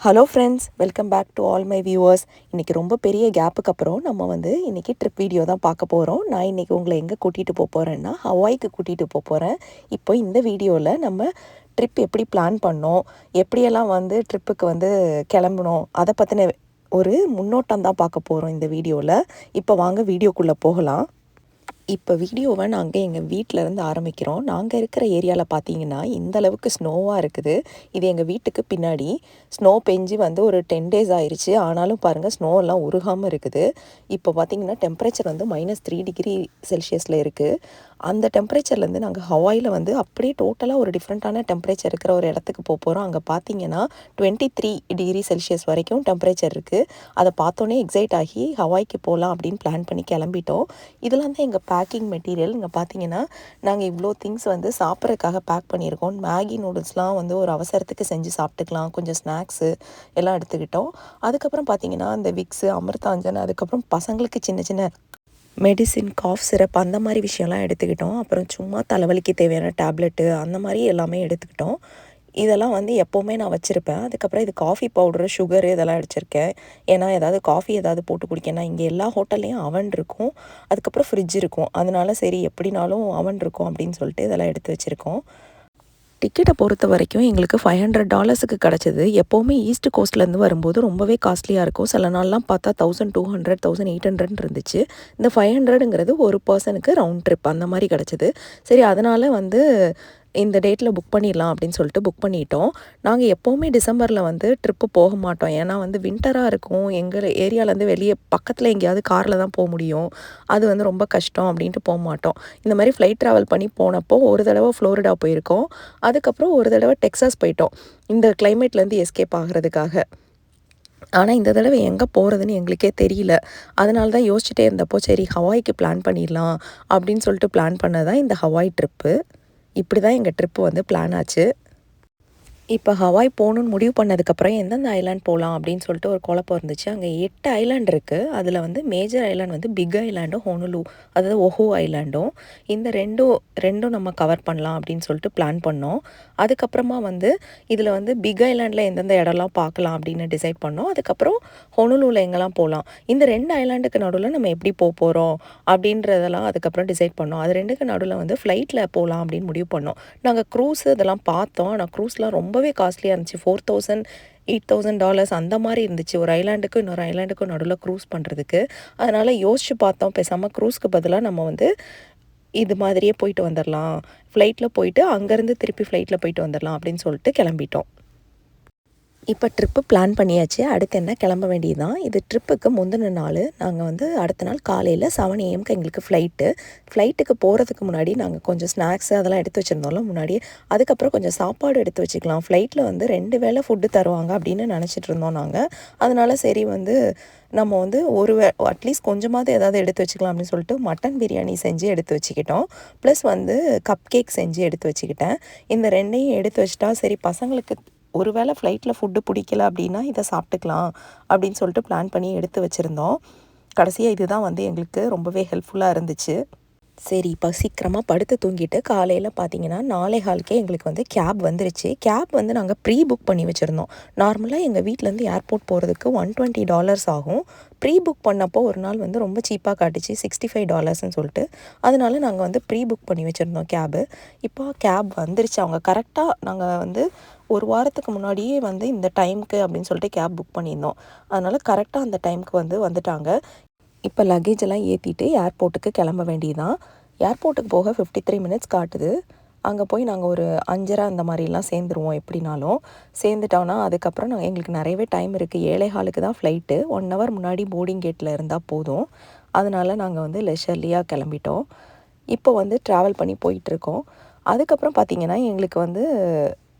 Hello friends welcome back to all my viewers இன்றைக்கி ரொம்ப பெரிய கேப்புக்கு அப்புறம் நம்ம வந்து இன்றைக்கி ட்ரிப் வீடியோ தான் பார்க்க போகிறோம் நான் இன்றைக்கி உங்களை எங்கே கூட்டிகிட்டு போக போகிறேன்னா ஹவாய்க்கு கூட்டிகிட்டு போக போகிறேன் இப்போ இந்த வீடியோவில் நம்ம ட்ரிப் எப்படி பிளான் பண்ணோம் எப்படியெல்லாம் வந்து ட்ரிப்புக்கு வந்து கிளம்பணும் அதை பற்றின ஒரு முன்னோட்டம் தான் பார்க்க போகிறோம் இந்த வீடியோவில் இப்போ வாங்க வீடியோக்குள்ளே போகலாம். இப்போ வீடியோவை நாங்கள் எங்கள் வீட்டிலேருந்து ஆரம்பிக்கிறோம். நாங்கள் இருக்கிற ஏரியாவில் பார்த்தீங்கன்னா இந்த அளவுக்கு ஸ்னோவாக இருக்குது. இது எங்கள் வீட்டுக்கு பின்னாடி ஸ்னோ பெஞ்சு வந்து ஒரு டென் டேஸ் ஆயிடுச்சு ஆனாலும் பாருங்கள் ஸ்னோவெல்லாம் உருகாமல் இருக்குது. இப்போ பார்த்தீங்கன்னா டெம்பரேச்சர் வந்து மைனஸ் த்ரீ டிகிரி செல்சியஸில் இருக்குது அந்த டெம்பரேச்சர்லேருந்து நாங்கள் ஹவாயில் வந்து அப்படியே டோட்டலாக ஒரு டிஃப்ரெண்ட்டான டெம்பரேச்சர் இருக்கிற ஒரு இடத்துக்கு போக போகிறோம் அங்கே பார்த்தீங்கன்னா டுவெண்ட்டி த்ரீ டிகிரி செல்சியஸ் வரைக்கும் டெம்பரேச்சர் இருக்குது அதை பார்த்தோன்னே எக்ஸைட் ஆகி ஹவாய்க்கு போகலாம் அப்படின்னு பிளான் பண்ணி கிளம்பிட்டோம். இதெல்லாம் தான் எங்கள் பேக்கிங் மெட்டீரியல் இங்கே பார்த்தீங்கன்னா நாங்கள் இவ்வளோ திங்ஸ் வந்து சாப்பிட்றதுக்காக பேக் பண்ணியிருக்கோம். மேகி நூடுல்ஸ்லாம் வந்து ஒரு அவசரத்துக்கு செஞ்சு சாப்பிட்டுக்கலாம். கொஞ்சம் ஸ்நாக்ஸு எல்லாம் எடுத்துக்கிட்டோம். அதுக்கப்புறம் பார்த்தீங்கன்னா இந்த விக்ஸு அமிர்தாஞ்சன் அதுக்கப்புறம் பசங்களுக்கு சின்ன சின்ன மெடிசின் காஃப் சிரப் அந்த மாதிரி விஷயம்லாம் எடுத்துக்கிட்டோம். அப்புறம் சும்மா தலைவலிக்கு தேவையான டேப்லெட்டு அந்த மாதிரி எல்லாமே எடுத்துக்கிட்டோம். இதெல்லாம் வந்து எப்போவுமே நான் வச்சுருப்பேன். அதுக்கப்புறம் இது காஃபி பவுடரு சுகரு இதெல்லாம் அடிச்சிருக்கேன். ஏன்னா ஏதாவது காஃபி ஏதாவது போட்டு குடிக்கணும் இங்கே எல்லா ஹோட்டல்லையும் அவன் இருக்கும். அதுக்கப்புறம் ஃப்ரிட்ஜ் இருக்கும். அதனால சரி எப்படினாலும் அவன் இருக்கும் அப்படின்னு சொல்லிட்டு இதெல்லாம் எடுத்து வச்சுருக்கோம். டிக்கெட்டை பொறுத்த வரைக்கும் எங்களுக்கு ஃபைவ் ஹண்ட்ரட் டாலர்ஸுக்கு கிடச்சிது. எப்போவுமே ஈஸ்ட் கோஸ்ட்லேருந்து வரும்போது ரொம்பவே காஸ்ட்லியாக இருக்கும். சில நாள்லாம் பார்த்தா thousand two hundred thousand eight hundred இருந்துச்சு. இந்த ஃபைவ் ஹண்ட்ரடுங்கிறது ஒரு பர்சனுக்கு ரவுண்ட் ட்ரிப் அந்த மாதிரி கிடச்சிது. சரி அதனால் வந்து இந்த டேட்டில் புக் பண்ணிடலாம் அப்படின்னு சொல்லிட்டு புக் பண்ணிட்டோம். நாங்கள் எப்போவுமே டிசம்பரில் வந்து ட்ரிப்பு போக மாட்டோம். ஏன்னா வந்து வின்டராக இருக்கும். எங்கள் ஏரியாவிலேருந்து வெளியே பக்கத்தில் எங்கேயாவது காரில் தான் போக முடியும். அது வந்து ரொம்ப கஷ்டம் அப்படின்ட்டு போக மாட்டோம். இந்த மாதிரி ஃப்ளைட் ட்ராவல் பண்ணி போனப்போ ஒரு தடவை ஃப்ளோரிடா போயிருக்கோம். அதுக்கப்புறம் ஒரு தடவை டெக்ஸாஸ் போயிட்டோம். இந்த கிளைமேட்லேருந்து எஸ்கேப் ஆகிறதுக்காக. ஆனால் இந்த தடவை எங்கே போகிறதுன்னு எங்களுக்கே தெரியல. அதனால தான் யோசிச்சுட்டே இருந்தப்போ சரி ஹவாய்க்கு பிளான் பண்ணிடலாம் அப்படின்னு சொல்லிட்டு பிளான் பண்ணதான் இந்த ஹவாய் ட்ரிப்பு இப்படி தான் எங்கள் ட்ரிப்பு வந்து பிளான் ஆச்சு. இப்போ ஹவாய் போகணுன்னு முடிவு பண்ணதுக்கப்புறம் எந்தெந்த ஐலாண்ட் போகலாம் அப்படின்னு சொல்லிட்டு ஒரு குழப்பம் இருந்துச்சு. அங்கே எட்டு ஐலாண்ட் இருக்குது அதில் வந்து மேஜர் ஐலாண்ட் வந்து பிக் ஐலாண்டும் ஹோனுலு அதாவது ஒஹோ ஐலாண்டும் இந்த ரெண்டும் ரெண்டும் நம்ம கவர் பண்ணலாம் அப்படின்னு சொல்லிட்டு பிளான் பண்ணோம். அதுக்கப்புறமா வந்து இதில் வந்து பிக் ஐலாண்டில் எந்தெந்த இடம்லாம் பார்க்கலாம் அப்படின்னு டிசைட் பண்ணோம். அதுக்கப்புறம் ஹொனுலூவில் எங்கெல்லாம் போகலாம் இந்த ரெண்டு ஐலாண்டுக்கு நடுவில் நம்ம எப்படி போக போகிறோம் அப்படின்றதெல்லாம் அதுக்கப்புறம் டிசைட் பண்ணோம். அது ரெண்டுக்கு நடுவில் வந்து ஃப்ளைட்டில் போகலாம் அப்படின்னு முடிவு பண்ணோம். நாங்கள் க்ரூஸ் இதெல்லாம் பார்த்தோம். ஆனால் க்ரூஸ்லாம் ரொம்ப ரொம்பவே காஸ்ட்லியாக இருந்துச்சு. Four thousand eight thousand dollars அந்த மாதிரி இருந்துச்சு. ஒரு ஐலாண்டுக்கு இன்னொரு ஐலாண்டுக்கு நடுவில் க்ரூஸ் பண்ணுறதுக்கு அதனால் யோசிச்சு பார்த்தோம். பேசாமல் க்ரூஸ்க்கு பதிலாக நம்ம வந்து இது மாதிரியே போயிட்டு வந்துடலாம் ஃப்ளைட்டில் போயிட்டு அங்கேருந்து திருப்பி ஃப்ளைட்டில் போயிட்டு வந்துடலாம் அப்படின்னு சொல்லிட்டு கிளம்பிட்டோம். இப்போ ட்ரிப்பு பிளான் பண்ணியாச்சு. அடுத்து என்ன? கிளம்ப வேண்டியதுதான். இது ட்ரிப்புக்கு முந்தின நாள் நாங்கள் வந்து அடுத்த நாள் காலையில் செவன் ஏஎம்க்கு எங்களுக்கு ஃப்ளைட்டு ஃப்ளைட்டுக்கு போகிறதுக்கு முன்னாடி நாங்கள் கொஞ்சம் ஸ்நாக்ஸ் அதெல்லாம் எடுத்து வச்சுருந்தோம்ல முன்னாடி அதுக்கப்புறம் கொஞ்சம் சாப்பாடு எடுத்து வச்சுக்கலாம். ஃப்ளைட்டில் வந்து ரெண்டு வேளை ஃபுட்டு தருவாங்க அப்படின்னு நினச்சிட்டு இருந்தோம் நாங்கள் அதனால் சரி வந்து நம்ம வந்து ஒரு வே அட்லீஸ்ட் கொஞ்சமாவது ஏதாவது எடுத்து வச்சுக்கலாம் அப்படின்னு சொல்லிட்டு மட்டன் பிரியாணி செஞ்சு எடுத்து வச்சுக்கிட்டோம். ப்ளஸ் வந்து கப் கேக் செஞ்சு எடுத்து வச்சுக்கிட்டேன். இந்த ரெண்டையும் எடுத்து வச்சுட்டா சரி பசங்களுக்கு ஒரு வேளை ஃப்ளைட்டில் ஃபுட்டு பிடிக்கல அப்படின்னா இதை சாப்பிட்டுக்கலாம் அப்படின்னு சொல்லிட்டு பிளான் பண்ணி எடுத்து வச்சுருந்தோம். கடைசியாக இதுதான் வந்து எங்களுக்கு ரொம்பவே ஹெல்ப்ஃபுல்லாக இருந்துச்சு. சரி இப்போ சீக்கிரமாக படுத்து தூங்கிட்டு காலையில் பார்த்தீங்கன்னா நாளை காலுக்கே எங்களுக்கு வந்து கேப் வந்துருச்சு. கேப் வந்து நாங்கள் ப்ரீ புக் பண்ணி வச்சுருந்தோம். நார்மலாக எங்கள் வீட்டிலேருந்து ஏர்போர்ட் போகிறதுக்கு ஒன் டுவெண்ட்டி டாலர்ஸ் ஆகும். ப்ரீ புக் பண்ணப்போ ஒரு நாள் வந்து ரொம்ப சீப்பாக காட்டுச்சு. சிக்ஸ்டி ஃபைவ் டாலர்ஸ்னு சொல்லிட்டு. அதனால நாங்கள் வந்து ப்ரீ புக் பண்ணி வச்சுருந்தோம் கேபு இப்போ கேப் வந்துருச்சு. அவங்க கரெக்டாக நாங்கள் வந்து ஒரு வாரத்துக்கு முன்னாடியே வந்து இந்த டைமுக்கு அப்படின்னு சொல்லிட்டு கேப் புக் பண்ணியிருந்தோம். அதனால் கரெக்டாக அந்த டைமுக்கு வந்து வந்துட்டாங்க. இப்போ லக்கேஜ் எல்லாம் ஏற்றிட்டு ஏர்போர்ட்டுக்கு கிளம்ப வேண்டியதான் ஏர்போர்ட்டுக்கு போக ஃபிஃப்டி த்ரீ மினிட்ஸ் காட்டுது. அங்கே போய் நாங்கள் ஒரு அஞ்சரை அந்த மாதிரிலாம் சேர்ந்துருவோம் எப்படினாலும். சேர்ந்துட்டோன்னா அதுக்கப்புறம் நாங்கள் எங்களுக்கு நிறையவே டைம் இருக்குது ஏழை ஹாலுக்கு தான் ஃப்ளைட்டு ஒன் ஹவர் முன்னாடி போர்டிங் கேட்டில் இருந்தால் போதும். அதனால் நாங்கள் வந்து லெஷர்லியாக கிளம்பிட்டோம். இப்போ வந்து ட்ராவல் பண்ணி போயிட்டுருக்கோம் அதுக்கப்புறம் பார்த்திங்கன்னா எங்களுக்கு வந்து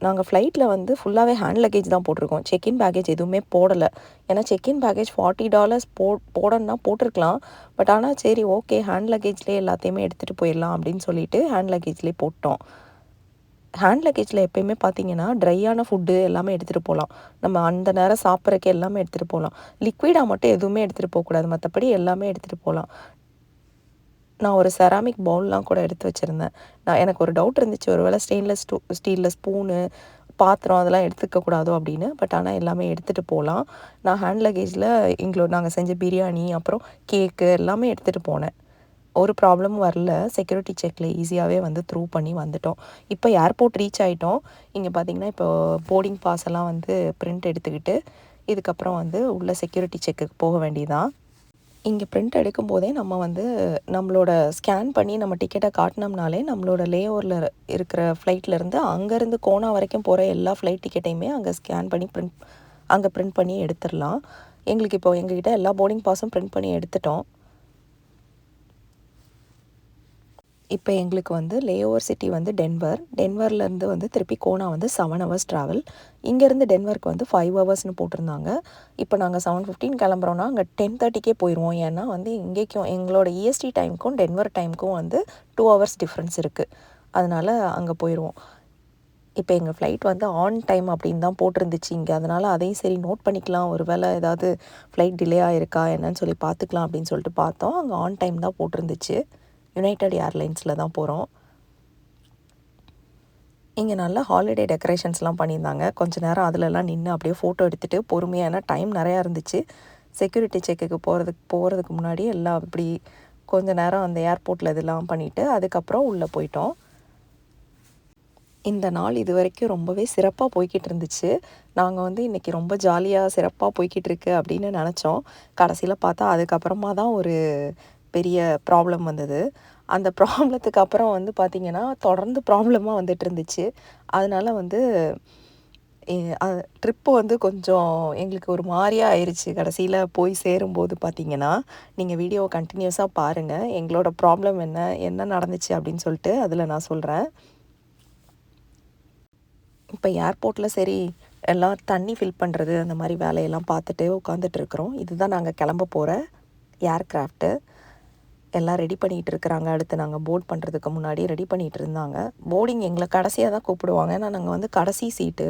நாங்கள் ஃப்ளைட்டில் வந்து ஃபுல்லாகவே ஹேண்ட் லக்கேஜ் தான் போட்டிருக்கோம். செக்இன் பேக்கேஜ் எதுவுமே போடலை. ஏன்னா செக்இன் பேக்கேஜ் ஃபார்ட்டி டாலர்ஸ் போ போடணுன்னா போட்டிருக்கலாம். பட் ஆனால் சரி ஓகே ஹேண்ட் லக்கேஜ்லேயே எல்லாத்தையுமே எடுத்துகிட்டு போயிடலாம் அப்படின்னு சொல்லிட்டு ஹேண்ட் லக்கேஜ்லேயே போட்டோம். ஹேண்ட் லக்கேஜில் எப்போயுமே பார்த்தீங்கன்னா ட்ரையான ஃபுட்டு எல்லாமே எடுத்துகிட்டு போகலாம். நம்ம அந்த நேரம் சாப்பிட்றக்கு எல்லாமே எடுத்துகிட்டு போகலாம். லிக்விடாக மட்டும் எதுவுமே எடுத்துகிட்டு போகக்கூடாது. மற்றபடி எல்லாமே எடுத்துகிட்டு போகலாம். நான் ஒரு செராமிக் பவுல்லாம் கூட எடுத்து வச்சுருந்தேன். நான் எனக்கு ஒரு டவுட் இருந்துச்சு. ஒரு வேளை ஸ்டெயின்லெஸ் ஸ்டூ ஸ்டீலில் ஸ்பூனு பாத்திரம் அதெல்லாம் எடுத்துக்கக்கூடாதோ அப்படின்னு. பட் ஆனால் எல்லாமே எடுத்துகிட்டு போகலாம் நான் ஹேண்ட் லக்கேஜில் எங்களோட நாங்கள் செஞ்ச பிரியாணி அப்புறம் கேக்கு எல்லாமே எடுத்துகிட்டு போனேன். ஒரு ப்ராப்ளமும் வரல. செக்யூரிட்டி செக்கில் ஈஸியாகவே வந்து த்ரூ பண்ணி வந்துட்டோம். இப்போ ஏர்போர்ட் ரீச் ஆகிட்டோம் இங்கே பார்த்தீங்கன்னா இப்போ போர்டிங் பாஸ் எல்லாம் வந்து பிரிண்ட் எடுத்துக்கிட்டு இதுக்கப்புறம் வந்து உள்ள செக்யூரிட்டி செக்குக்கு போக வேண்டியதான் இங்கே பிரிண்ட் எடுக்கும் போதே நம்ம வந்து நம்மளோட ஸ்கேன் பண்ணி நம்ம டிக்கெட்டை காட்டினோம்னாலே நம்மளோட லே ஓவரில் இருக்கிற ஃப்ளைட்லேருந்து அங்கேருந்து கோனா வரைக்கும் போகிற எல்லா ஃப்ளைட் டிக்கெட்டையுமே அங்கே ஸ்கேன் பண்ணி பிரிண்ட் அங்கே பிரிண்ட் பண்ணி எடுத்துடலாம். எங்களுக்கு இப்போ எங்ககிட்ட எல்லா போர்டிங் பாஸும் பிரிண்ட் பண்ணி எடுத்துட்டோம். இப்போ எங்களுக்கு வந்து லேஓவர் சிட்டி வந்து டென்வர். டென்வர்லேருந்து வந்து திருப்பி கோனா வந்து செவன் ஹவர்ஸ் ட்ராவல் இங்கேருந்து டென்வர்க்கு வந்து ஃபைவ் ஹவர்ஸ்னு போட்டிருந்தாங்க. இப்போ நாங்கள் செவன் ஃபிஃப்டீன் கிளம்புறோன்னா அங்கே டென் தேர்ட்டிக்கே போயிடுவோம் ஏன்னா வந்து இங்கேக்கும் எங்களோட இஎஸ்டி டைமுக்கும் டென்வர் டைமுக்கும் வந்து டூ ஹவர்ஸ் டிஃப்ரென்ஸ் இருக்குது அதனால் அங்கே போயிடுவோம் இப்போ எங்கள் ஃப்ளைட் வந்து ஆன் டைம் அப்படின்னு தான் போட்டிருந்துச்சு இங்கே. அதனால் அதையும் சரி நோட் பண்ணிக்கலாம். ஒரு வேளை ஏதாவது ஃப்ளைட் டிலே ஆகிருக்கா என்னன்னு சொல்லி பார்த்துக்கலாம் அப்படின்னு சொல்லிட்டு பார்த்தோம். அங்கே ஆன் டைம் தான் போட்டிருந்துச்சு. யுனைடெட் ஏர்லைன்ஸில் தான் போகிறோம் இங்கே நல்லா ஹாலிடே டெக்கரேஷன்ஸ்லாம் பண்ணியிருந்தாங்க. கொஞ்ச நேரம் அதிலலாம் நின்று அப்படியே ஃபோட்டோ எடுத்துகிட்டு பொறுமையான டைம் நிறையா இருந்துச்சு. செக்யூரிட்டி செக்குக்கு போகிறதுக்கு போகிறதுக்கு முன்னாடி எல்லாம் இப்படி கொஞ்ச நேரம் அந்த ஏர்போர்ட்டில் இதெல்லாம் பண்ணிவிட்டு அதுக்கப்புறம் உள்ளே போயிட்டோம். இந்த நாள் இது வரைக்கும் ரொம்பவே சிறப்பாக போய்கிட்டு இருந்துச்சு. நாங்கள் வந்து இன்றைக்கி ரொம்ப ஜாலியாக சிறப்பாக போய்கிட்டு இருக்கு அப்படின்னு நினச்சோம். கடைசியில் பார்த்தா அதுக்கப்புறமா தான் ஒரு பெரிய ப்ராப்ளம் வந்தது. அந்த ப்ராப்ளத்துக்கு அப்புறம் வந்து பார்த்திங்கன்னா தொடர்ந்து ப்ராப்ளமாக வந்துட்டு இருந்துச்சு. அதனால் வந்து ட்ரிப்பு வந்து கொஞ்சம் எங்களுக்கு ஒரு மாதிரியாக ஆயிடுச்சு கடைசியில் போய் சேரும்போது பார்த்தீங்கன்னா நீங்கள் வீடியோவை கண்டினியூஸாக பாருங்கள் எங்களோட ப்ராப்ளம் என்ன என்ன நடந்துச்சு அப்படின்னு சொல்லிட்டு அதில் நான் சொல்கிறேன் இப்போ ஏர்போர்ட்டில் சரி எல்லாம் தண்ணி ஃபில் பண்ணுறது அந்த மாதிரி வேலையெல்லாம் பார்த்துட்டு உட்காந்துட்டு இருக்கிறோம். இதுதான் நாங்கள் கிளம்ப போகிற ஏர்க்ராஃப்ட்டு எல்லாம் ரெடி பண்ணிகிட்டு இருக்கிறாங்க அடுத்து நாங்கள் போர்ட் பண்ணுறதுக்கு முன்னாடி ரெடி பண்ணிகிட்டு இருந்தாங்க போர்டிங் எங்களை கடைசியாக தான் கூப்பிடுவாங்க. ஏன்னா நாங்கள் வந்து கடைசி சீட்டு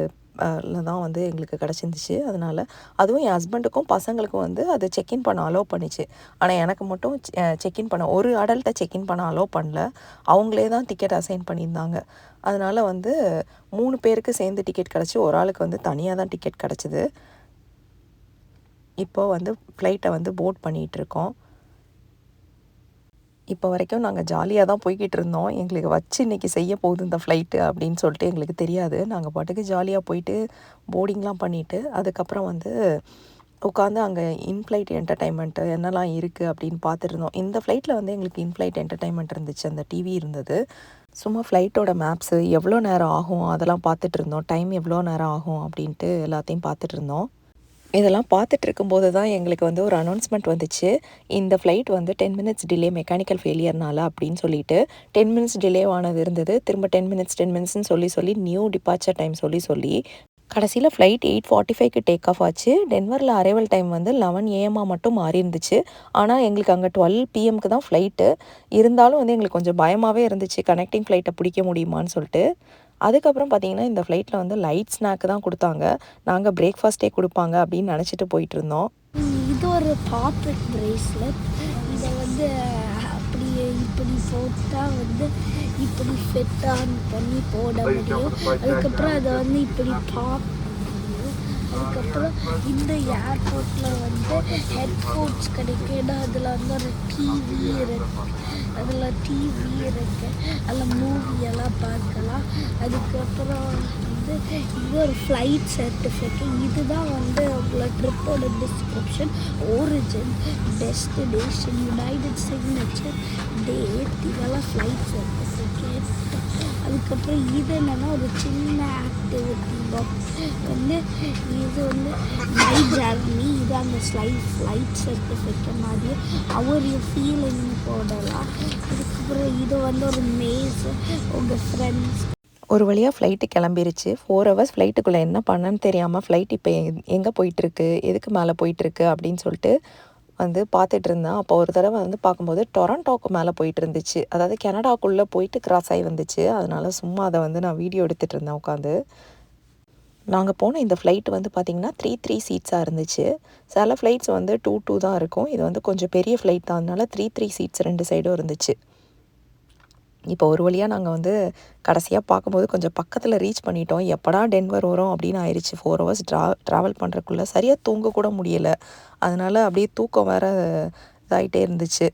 தான் வந்து எங்களுக்கு கிடச்சிருந்துச்சு. அதனால் அதுவும் என் ஹஸ்பண்டுக்கும் பசங்களுக்கும் வந்து அது செக்இன் பண்ண அலோவ் பண்ணிச்சு. ஆனால் எனக்கு மட்டும் செக்இன் பண்ண ஒரு அடல்ட்டை செக்இன் பண்ண அலோவ் பண்ணல. அவங்களே தான் டிக்கெட் அசைன் பண்ணியிருந்தாங்க. அதனால் வந்து மூணு பேருக்கு சேர்ந்து டிக்கெட் கிடச்சி ஒரு ஆளுக்கு வந்து தனியாக தான் டிக்கெட் கிடச்சிது. இப்போ வந்து ஃப்ளைட்டை வந்து போட் பண்ணிகிட்ருக்கோம் இப்போ வரைக்கும் நாங்கள் ஜாலியாக தான் போய்கிட்டு இருந்தோம். எங்களுக்கு வச்சு இன்றைக்கி செய்ய போகுது இந்த ஃப்ளைட்டு அப்படின்னு சொல்லிட்டு எங்களுக்கு தெரியாது. நாங்கள் பாட்டுக்கு ஜாலியாக போயிட்டு போர்டிங்லாம் பண்ணிவிட்டு அதுக்கப்புறம் வந்து உட்காந்து அங்கே இன்ஃப்ளைட் என்டர்டைன்மெண்ட்டு என்னெல்லாம் இருக்குது அப்படின்னு பார்த்துருந்தோம் இந்த ஃப்ளைட்டில் வந்து எங்களுக்கு இன்ஃப்ளைட் என்டர்டைன்மெண்ட் இருந்துச்சு. அந்த டிவி இருந்தது. சும்மா ஃப்ளைட்டோட மேப்ஸு எவ்வளோ நேரம் ஆகும்? அதெல்லாம் பார்த்துட்டு இருந்தோம். டைம் எவ்வளோ நேரம் ஆகும்? அப்படின்ட்டு எல்லாத்தையும் பார்த்துட்டு இருந்தோம். இதெல்லாம் பார்த்துட்டு இருக்கும்போது தான் எங்களுக்கு வந்து ஒரு அனௌன்ஸ்மெண்ட் வந்துச்சு. இந்த ஃப்ளைட் வந்து டென் மினிட்ஸ் டிலே மெக்கானிக்கல் ஃபெயிலியர்னால அப்படின்னு சொல்லிட்டு டென் மினிட்ஸ் டிலே ஆனது இருந்தது. திரும்ப டென் மினிட்ஸ் டென் மினிட்ஸ்னு சொல்லி சொல்லி நியூ டிபார்ச்சர் டைம் சொல்லி சொல்லி கடைசியில் ஃப்ளைட் எயிட் ஃபார்ட்டி ஃபைவ்க்கு டேக் ஆஃப் ஆச்சு. டென்வரில் அரைவல் டைம் வந்து லெவன் ஏஎம்மாக மட்டும் மாறி இருந்துச்சு. ஆனால் எங்களுக்கு அங்கே டுவெல் பிஎம்க்கு தான் ஃப்ளைட்டு இருந்தாலும் வந்து எங்களுக்கு கொஞ்சம் பயமாகவே இருந்துச்சு. கனெக்டிங் ஃப்ளைட்டை பிடிக்க முடியுமான்னு சொல்லிட்டு. அதுக்கப்புறம் பார்த்தீங்கன்னா இந்த ஃப்ளைட்டில் வந்து லைட் ஸ்நாக்கு தான் கொடுத்தாங்க. நாங்கள் பிரேக்ஃபாஸ்ட்டே கொடுப்பாங்க அப்படின்னு நினச்சிட்டு போயிட்டு இருந்தோம் இது ஒரு பாப்பெட் பிரேஸ்லெட் இதை வந்து அப்படி இப்படி போட்டால் வந்து இப்படி ஃபிட் ஆன் பண்ணி போட முடியும். அதுக்கப்புறம் அதை வந்து இப்படி பாப் அதுக்கப்புறம் இந்த ஏர்போர்ட்டில் வந்து ஹெட்ஃபோன்ஸ் கிடைக்கும். ஏன்னா அதில் வந்து ஒரு டிவி இருக்குது அதில் டிவி இருக்கு. அதில் மூவி எல்லாம் பார்க்கலாம். அதுக்கப்புறம் வந்து இது ஒரு ஃப்ளைட் சர்டிஃபிகேட் இதுதான் வந்து உங்களை ட்ரிப்போட description origin destination United signature date இதெல்லாம் ஃப்ளைட் சர்டிஃபிகேட் அதுக்கப்புறம் இது என்னன்னா ஒரு சின்ன ஆக்டிவிட்டி பாக்ஸ் வந்து இது வந்து மை ஜர்னி இது அந்த ஸ்லைட் ஸ்லைட் செட்டு வைக்க மாதிரி அவர் ஃபீலிங் போடலாம். அதுக்கப்புறம் இது வந்து ஒரு மேஸ் உங்கள் ஃப்ரெண்ட்ஸ் ஒரு வழியாக ஃப்ளைட்டு கிளம்பிருச்சு. ஃபோர் ஹவர்ஸ் ஃப்ளைட்டுக்குள்ளே என்ன பண்ணன்னு தெரியாமல் ஃப்ளைட் இப்போ எங்கே போயிட்டுருக்கு எதுக்கு மேலே போயிட்டுருக்கு அப்படின்னு சொல்லிட்டு வந்து பார்த்துட்டு இருந்தேன் அப்போ ஒரு தடவை வந்து பார்க்கும்போது டொரண்டோக்கு மேலே போயிட்டு இருந்துச்சு அதாவது கனடாக்குள்ளே போயிட்டு கிராஸ் ஆகி வந்துச்சு. அதனால் சும்மா அதை வந்து நான் வீடியோ எடுத்துகிட்டு இருந்தேன் உட்காந்து. நாங்கள் போன இந்த ஃப்ளைட் வந்து பார்த்திங்கன்னா த்ரீ த்ரீ சீட்ஸாக இருந்துச்சு. சில ஃப்ளைட்ஸ் வந்து டூ டூ தான் இருக்கும். இது வந்து கொஞ்சம் பெரிய ஃப்ளைட் தான். அதனால த்ரீ த்ரீ சீட்ஸ் ரெண்டு சைடும் இருந்துச்சு. இப்போ ஒரு வழியாக நாங்கள் வந்து கடைசியாக பார்க்கும்போது கொஞ்சம் பக்கத்தில் ரீச் பண்ணிட்டோம். எப்படா டென்வர் வரும் அப்படின்னு ஆயிடுச்சு ஃபோர் ஹவர்ஸ் ட்ரா ட்ராவல் பண்ணுறக்குள்ளே சரியாக தூங்க கூட முடியலை. அதனால் அப்படியே தூக்கம் வேற இதாகிட்டே இருந்துச்சு.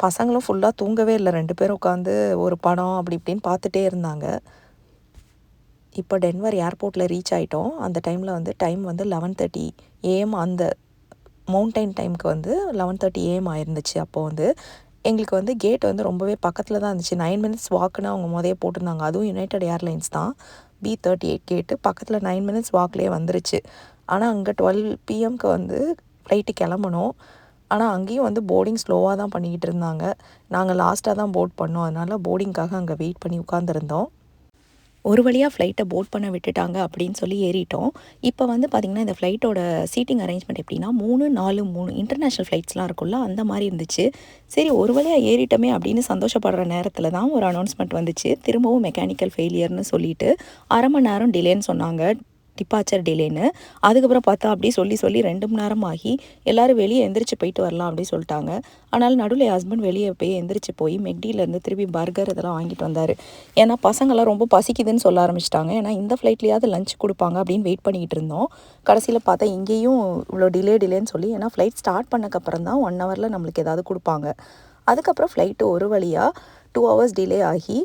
பசங்களும் ஃபுல்லாக தூங்கவே இல்லை. ரெண்டு பேரும் உட்காந்து ஒரு படம் அப்படி இப்படின்னு பார்த்துட்டே இருந்தாங்க. இப்போ டென்வர் ஏர்போர்ட்டில் ரீச் ஆகிட்டோம் அந்த டைமில் வந்து டைம் வந்து லெவன் தேர்ட்டி ஏஎம் அந்த மவுண்டைன் டைமுக்கு வந்து லெவன் தேர்ட்டி ஏஎம் ஆயிருந்துச்சு. அப்போது வந்து எங்களுக்கு வந்து கேட் வந்து ரொம்பவே பக்கத்தில் தான் இருந்துச்சு. நைன் மினிட்ஸ் வாக்குன்னு அவங்க முதலே போட்டிருந்தாங்க. அதுவும் யுனைடெட் ஏர்லைன்ஸ் தான். பி தேர்ட்டி எயிட் கேட்டு பக்கத்தில் நைன் மினிட்ஸ் வாக்லேயே வந்துருச்சு. ஆனால் அங்கே டுவெல் பிஎம்க்கு வந்து ஃப்ளைட்டு கிளம்பணும். ஆனால் அங்கேயும் வந்து போர்டிங் ஸ்லோவாக தான் பண்ணிக்கிட்டு இருந்தாங்க. நாங்கள் லாஸ்ட்டாக தான் போர்ட் பண்ணோம். அதனால் போர்டிங்க்காக அங்கே வெயிட் பண்ணி உட்காந்துருந்தோம் ஒரு வழியாக ஃப்ளைட்டை போட் பண்ண விட்டுட்டாங்க அப்படின்னு சொல்லி ஏறிட்டோம். இப்போ வந்து பார்த்திங்கன்னா இந்த ஃப்ளைட்டோட சீட்டிங் அரேஞ்ச்மெண்ட் எப்படின்னா மூணு நாலு மூணு இன்டர்நேஷ்னல் ஃப்ளைட்ஸ்லாம் இருக்குல்ல அந்த மாதிரி இருந்துச்சு. சரி ஒரு வழியாக ஏறிட்டோமே அப்படின்னு சந்தோஷப்படுற நேரத்தில் தான் ஒரு அனௌன்ஸ்மெண்ட் வந்துச்சு. திரும்பவும் மெக்கானிக்கல் ஃபெயிலியர்னு சொல்லிட்டு அரை மணி நேரம் டிலேன்னு சொன்னாங்க. டிபார்ச்சர் டிலேன்னு. அதுக்கப்புறம் பார்த்தா அப்படி சொல்லி சொல்லி ரெண்டு மணி நேரம் ஆகி எல்லோரும் வெளியே எந்திரிச்சு போயிட்டு வரலாம் அப்படின்னு சொல்லிட்டாங்க. ஆனால் நடுவில் ஹஸ்பண்ட் வெளியே போய் எந்திரிச்சு போய் மெக்டியிலேருந்து திருப்பி பர்கர் இதெல்லாம் வாங்கிட்டு வந்தார். ஏன்னா பசங்களாம் ரொம்ப பசிக்குதுன்னு சொல்ல ஆரம்பிச்சிட்டாங்க. ஏன்னா இந்த ஃப்ளைட்லேயாவது லஞ்ச் கொடுப்பாங்க அப்படின்னு வெயிட் பண்ணிக்கிட்டு இருந்தோம். கடைசியில் பார்த்தா இங்கேயும் இவ்வளோ டிலே டிலேன்னு சொல்லி ஏன்னா ஃப்ளைட் ஸ்டார்ட் பண்ணக்கப்புறம் தான் ஒன் ஹவரில் நம்மளுக்கு ஏதாவது கொடுப்பாங்க. அதுக்கப்புறம் ஃப்ளைட்டு ஒரு வழியாக டூ ஹவர்ஸ் டிலே ஆகி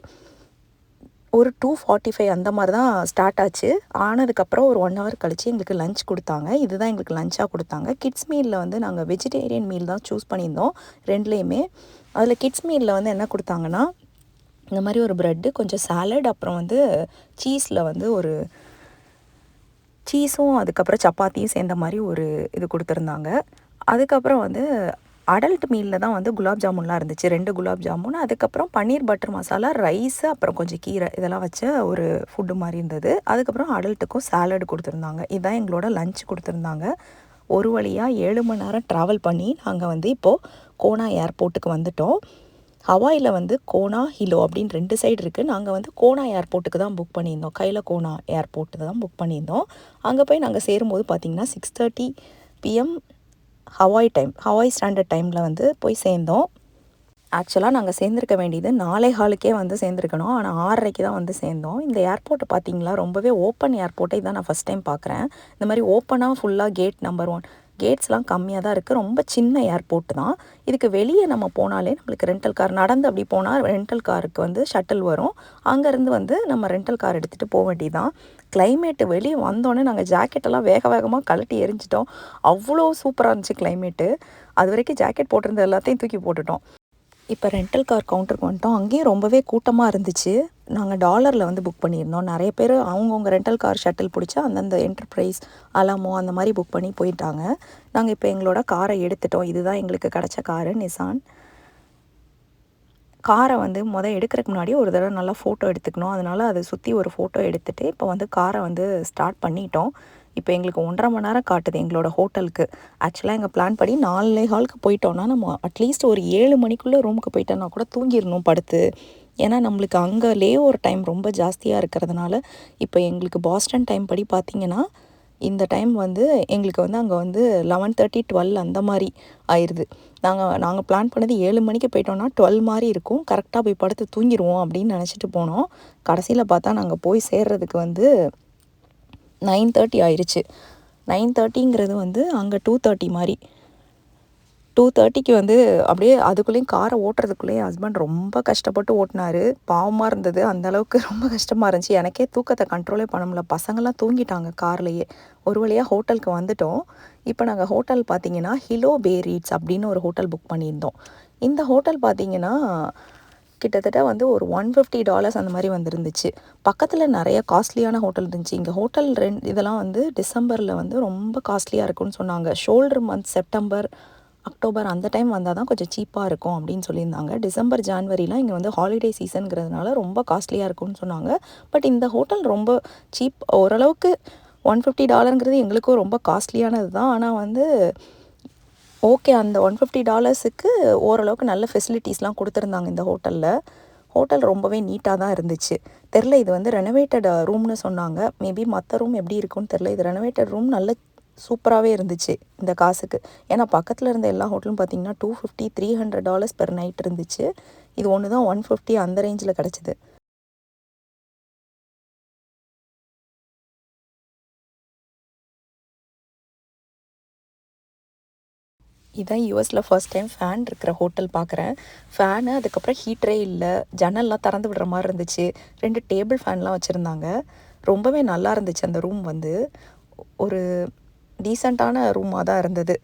ஒரு டூ ஃபார்ட்டி ஃபைவ் அந்த மாதிரி தான் ஸ்டார்ட் ஆச்சு. ஆனதுக்கப்புறம் ஒரு ஒன் ஹவர் கழித்து எங்களுக்கு லஞ்ச் கொடுத்தாங்க. இதுதான் எங்களுக்கு லஞ்சாக கொடுத்தாங்க. கிட்ஸ் மீலில் வந்து நாங்கள் வெஜிடேரியன் மீல் தான் சூஸ் பண்ணியிருந்தோம். ரெண்டுலேயுமே. அதில் கிட்ஸ் மீலில் வந்து என்ன கொடுத்தாங்கன்னா இந்த மாதிரி ஒரு ப்ரெட்டு கொஞ்சம் சாலட் அப்புறம் வந்து சீஸில் வந்து ஒரு சீஸும் அதுக்கப்புறம் சப்பாத்தியும் சேர்ந்த மாதிரி ஒரு இது கொடுத்துருந்தாங்க. அதுக்கப்புறம் வந்து அடல்ட் மீலில் தான் வந்து குலாப் ஜாமுன்லாம் இருந்துச்சு. ரெண்டு குலாப் ஜாமுன் அதுக்கப்புறம் பன்னீர் பட்டர் மசாலா ரைஸு அப்புறம் கொஞ்சம் கீரை இதெல்லாம் வச்ச ஒரு ஃபுட்டு மாதிரி இருந்தது. அதுக்கப்புறம் அடல்ட்டுக்கும் சாலட் கொடுத்துருந்தாங்க. இதுதான் எங்களோட லஞ்ச் கொடுத்துருந்தாங்க. ஒரு வழியாக ஏழு மணி நேரம் ட்ராவல் பண்ணி நாங்கள் வந்து இப்போது கோனா ஏர்போர்ட்டுக்கு வந்துட்டோம். ஹவாயில் வந்து கோனா ஹிலோ அப்படின்னு ரெண்டு சைடு இருக்குது நாங்கள் வந்து கோனா ஏர்போர்ட்டுக்கு தான் புக் பண்ணியிருந்தோம். கையில் கோனா ஏர்போர்ட்டு தான் புக் பண்ணியிருந்தோம். அங்கே போய் நாங்கள் சேரும்போது பார்த்திங்கன்னா six thirty PM Hawaii time Hawaii standard டைமில் வந்து போய் சேர்ந்தோம். ஆக்சுவலாக நாங்கள் சேர்ந்துருக்க வேண்டியது நாளை ஹாலுக்கே வந்து சேர்ந்துருக்கணும். ஆனால் ஆறரைக்கு தான் வந்து சேர்ந்தோம். இந்த ஏர்போர்ட்டை பார்த்தீங்களா ரொம்பவே ஓப்பன் ஏர்போர்ட்டை இதான் நான் ஃபஸ்ட் டைம் பார்க்குறேன் இந்த மாதிரி ஓப்பனாக ஃபுல்லாக கேட் நம்பர் ஒன் கேட்ஸ்லாம் கம்மியாக தான் இருக்குது ரொம்ப சின்ன ஏர்போர்ட் தான். இதுக்கு வெளியே நம்ம போனாலே நம்மளுக்கு ரெண்டல் கார் நடந்து அப்படி போனால் ரெண்டல் காருக்கு வந்து ஷட்டில் வரும். அங்கேருந்து வந்து நம்ம ரெண்டல் கார் எடுத்துகிட்டு போக வேண்டியதான் கிளைமேட்டு வெளியே வந்தோடனே நாங்கள் ஜாக்கெட்டெல்லாம் வேக வேகமாக கழட்டி எரிஞ்சிட்டோம். அவ்வளோ சூப்பராக இருந்துச்சு கிளைமேட்டு அது வரைக்கும் ஜாக்கெட் போட்டிருந்த எல்லாத்தையும் தூக்கி போட்டுட்டோம். இப்போ ரெண்டல் கார் கவுண்டருக்கு வந்துட்டோம். அங்கேயும் ரொம்பவே கூட்டமாக இருந்துச்சு. நாங்கள் டாலரில் வந்து புக் பண்ணியிருந்தோம். நிறைய பேர் அவங்கவுங்க ரெண்டல் கார் ஷட்டில் பிடிச்சா அந்தந்த என்டர்பிரைஸ் அலாமோ அந்த மாதிரி புக் பண்ணி போயிட்டாங்க. நாங்கள் இப்போ எங்களோட காரை எடுத்துட்டோம். இதுதான் எங்களுக்கு கிடச்ச காரு நிசான் காரை வந்து மொதல் எடுக்கிறதுக்கு முன்னாடி ஒரு தடவை நல்லா ஃபோட்டோ எடுத்துக்கணும். அதனால் அதை சுற்றி ஒரு ஃபோட்டோ எடுத்துகிட்டு இப்போ வந்து காரை வந்து ஸ்டார்ட் பண்ணிட்டோம். இப்போ எங்களுக்கு ஒன்றரை மணி நேரம் காட்டுது எங்களோட ஹோட்டலுக்கு. ஆக்சுவலாக எங்கள் பிளான் படி நாலு ஹாலுக்கு போயிட்டோன்னா நம்ம அட்லீஸ்ட் ஒரு ஏழு மணிக்குள்ளே ரூமுக்கு போயிட்டோன்னா கூட தூங்கிடணும் படுத்து. ஏன்னா நம்மளுக்கு அங்கே லே ஒரு டைம் ரொம்ப ஜாஸ்தியாக இருக்கிறதுனால இப்போ எங்களுக்கு பாஸ்டன் டைம் படி பார்த்திங்கன்னா இந்த டைம் வந்து எங்களுக்கு வந்து அங்கே வந்து லெவன் தேர்ட்டி டுவெல் அந்த மாதிரி ஆயிடுது நாங்கள் நாங்கள் பிளான் பண்ணது ஏழு மணிக்கு போயிட்டோன்னா டுவெல் மாதிரி இருக்கும். கரெக்டாக போய் படுத்து தூங்கிடுவோம் அப்படின்னு நினச்சிட்டு போனோம். கடைசியில் பார்த்தா நாங்கள் போய் சேர்றதுக்கு வந்து நைன் தேர்ட்டி ஆயிடுச்சு நைன் தேர்ட்டிங்கிறது வந்து அங்கே டூ தேர்ட்டி மாதிரி டூ தேர்ட்டிக்கு வந்து அப்படியே அதுக்குள்ளேயும் காரை ஓட்டுறதுக்குள்ளேயும் ஹஸ்பண்ட் ரொம்ப கஷ்டப்பட்டு ஓட்டினார். பாவமாக இருந்தது. அந்தளவுக்கு ரொம்ப கஷ்டமாக இருந்துச்சு. எனக்கே தூக்கத்தை கண்ட்ரோலே பண்ண முடியல. பசங்கள்லாம் தூங்கிட்டாங்க கார்லேயே. ஒரு வழியாக ஹோட்டலுக்கு வந்துட்டோம். இப்போ நாங்கள் ஹோட்டல் பார்த்தீங்கன்னா ஹிலோ பே ரீட்ஸ் அப்படின்னு ஒரு ஹோட்டல் புக் பண்ணியிருந்தோம். இந்த ஹோட்டல் பார்த்தீங்கன்னா கிட்டத்தட்ட வந்து ஒரு ஒன் ஃபிஃப்டி டாலர்ஸ் அந்த மாதிரி வந்துருந்துச்சு. பக்கத்தில் நிறைய காஸ்ட்லியான ஹோட்டல் இருந்துச்சு. இங்கே ஹோட்டல் ரெண்ட் இதெல்லாம் வந்து டிசம்பரில் வந்து ரொம்ப காஸ்ட்லியாக இருக்கும்னு சொன்னாங்க. ஷோல்டர் மந்த் செப்டம்பர் அக்டோபர் அந்த டைம் வந்தால் தான் கொஞ்சம் சீப்பாக இருக்கும் அப்படின்னு சொல்லியிருந்தாங்க. டிசம்பர் ஜான்வரிலாம் இங்கே வந்து ஹாலிடே சீசனுங்கிறதுனால ரொம்ப காஸ்ட்லியாக இருக்கும்னு சொன்னாங்க. பட் இந்த ஹோட்டல் ரொம்ப சீப் ஓரளவுக்கு ஒன் ஃபிஃப்டி டாலருங்கிறது எங்களுக்கும் ரொம்ப காஸ்ட்லியானது தான் ஆனால் வந்து ஓகே அந்த ஒன் ஃபிஃப்டி டாலர்ஸுக்கு ஓரளவுக்கு நல்ல ஃபெசிலிட்டிஸ்லாம் கொடுத்துருந்தாங்க இந்த ஹோட்டலில். ஹோட்டல் ரொம்பவே நீட்டாக தான் இருந்துச்சு. தெரில இது வந்து ரெனோவேட்டட் ரூம்னு சொன்னாங்க. மேபி மற்ற ரூம் எப்படி இருக்கும்னு தெரில. இது ரெனோவேட்டட் ரூம் நல்ல சூப்பராகவே இருந்துச்சு இந்த காசுக்கு. ஏன்னா பக்கத்தில் இருந்த எல்லா ஹோட்டலும் பார்த்தீங்கன்னா two fifty three hundred dollars per night இருந்துச்சு. இது ஒன்று தான் ஒன் ஃபிஃப்டி அந்த ரேஞ்சில் கிடச்சிது. இதான் யூஎஸில் ஃபர்ஸ்ட் டைம் ஃபேன் இருக்கிற ஹோட்டல் பார்க்குறேன் ஃபேனு அதுக்கப்புறம் ஹீட்டரே இல்லை. ஜன்னல்லாம் திறந்து விடுற மாதிரி இருந்துச்சு. ரெண்டு டேபிள் ஃபேன்லாம் வச்சுருந்தாங்க. ரொம்பவே நல்லா இருந்துச்சு அந்த ரூம் வந்து. ஒரு டீசெண்டான ரூமாக தான் இருந்தது.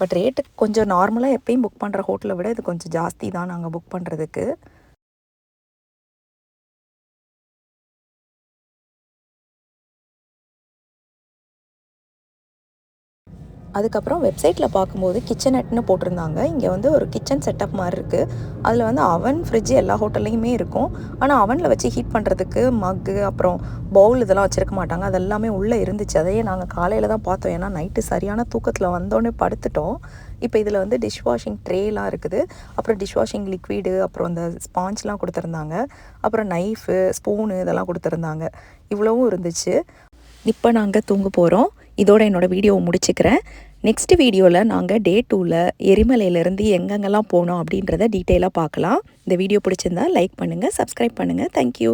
பட் ரேட்டு கொஞ்சம் நார்மலாக எப்பயும் புக் பண்ணுற ஹோட்டலை விட இது கொஞ்சம் ஜாஸ்தி தான் நாங்கள் புக் பண்ணுறதுக்கு அதுக்கப்புறம் வெப்சைட்டில் பார்க்கும்போது கிச்சனெட்னு போட்டிருந்தாங்க. இங்கே வந்து ஒரு கிச்சன் செட்டப் மாதிரி இருக்குது அதில் வந்து அவன் ஃப்ரிட்ஜ் எல்லா ஹோட்டல்லையுமே இருக்கும். ஆனால் அவனில் வச்சு ஹீட் பண்ணுறதுக்கு மக்கு அப்புறம் பவுல் இதெல்லாம் வச்சுருக்க மாட்டாங்க. அது எல்லாமே உள்ளே இருந்துச்சு. அதையே நாங்கள் காலையில் தான் பார்த்தோம். ஏன்னா நைட்டு சரியான தூக்கத்தில் வந்தோடனே படுத்துட்டோம். இப்போ இதில் வந்து டிஷ் வாஷிங் ட்ரேலாம் இருக்குது. அப்புறம் டிஷ் வாஷிங் லிக்விடு அப்புறம் இந்த ஸ்பாஞ்ச்லாம் கொடுத்துருந்தாங்க. அப்புறம் நைஃபு ஸ்பூனு இதெல்லாம் கொடுத்துருந்தாங்க. இவ்வளவும் இருந்துச்சு. இப்போ நாங்கள் தூங்க போகிறோம் இதோட என்னோடய வீடியோவை முடிச்சுக்கிறேன். நெக்ஸ்ட் வீடியோவில் நாங்கள் டே டூவில் எரிமலையிலேருந்து எங்கெங்கெல்லாம் போனோம் அப்படின்றத டீட்டெயிலாக பார்க்கலாம். இந்த வீடியோ பிடிச்சிருந்தா லைக் பண்ணுங்கள் சப்ஸ்கிரைப் பண்ணுங்கள் தேங்க்யூ